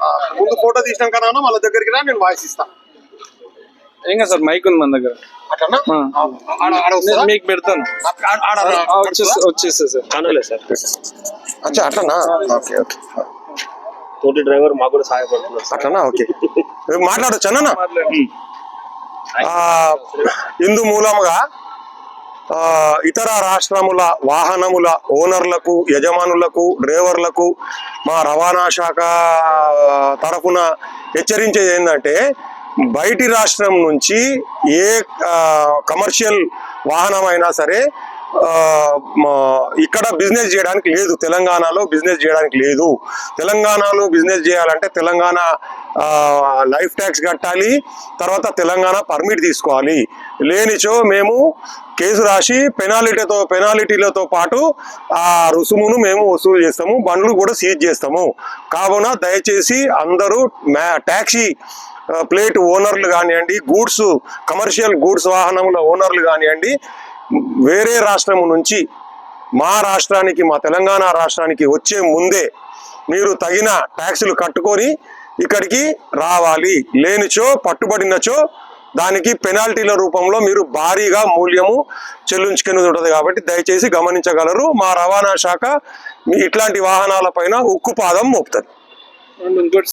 ఆ, ముందు ఫోటో తీసినాక నాన్న వాళ్ళ దగ్గరికి రా నేను వాయిస్ ఇస్తా. ఏం కాదు సార్ మైక్ ఉంది మన దగ్గర? మీకు పెడతాను. వచ్చేస్తా సార్. అచ్చా అట్లనా ఓకే ఓకే. తోటి డ్రైవర్ మాకు కూడా సహాయపడుతున్నారు అట్లనా ఓకే. మాట్లాడొచ్చు అన్న ఇందు మూలముగా ఆ, ఇతర రాష్ట్రముల వాహనముల ఓనర్లకు యజమానులకు డ్రైవర్లకు మా రవాణా శాఖ తరఫున హెచ్చరించేది ఏంటంటే బయటి రాష్ట్రం నుంచి ఏ కమర్షియల్ వాహనమైనా సరే ఇక్కడ బిజినెస్ చేయడానికి లేదు. తెలంగాణలో బిజినెస్ చేయడానికి లేదు. తెలంగాణలో బిజినెస్ చేయాలంటే తెలంగాణ లైఫ్ ట్యాక్స్ కట్టాలి. తర్వాత తెలంగాణ పర్మిట్ తీసుకోవాలి. లేనిచో మేము కేసు రాసి పెనాలిటీతో పెనాలిటీలతో పాటు ఆ రుసుమును మేము వసూలు చేస్తాము. బండ్లు కూడా సీజ్ చేస్తాము. కావున దయచేసి అందరూ మ్యా ట్యాక్సీ ప్లేట్ ఓనర్లు కానివ్వండి గూడ్స్ కమర్షియల్ గూడ్స్ వాహనముల ఓనర్లు కానివ్వండి వేరే రాష్ట్రం నుంచి మా రాష్ట్రానికి మా తెలంగాణ రాష్ట్రానికి వచ్చే ముందే మీరు తగిన ట్యాక్సులు కట్టుకొని ఇక్కడికి రావాలి. లేనిచో పట్టుబడినచో దానికి పెనాల్టీల రూపంలో మీరు భారీగా మూల్యము చెల్లించుకునేది ఉంటుంది కాబట్టి దయచేసి గమనించగలరు. మా రవాణా శాఖ మీ ఇట్లాంటి వాహనాలపైన ఉక్కుపాదం మోపుతుంది.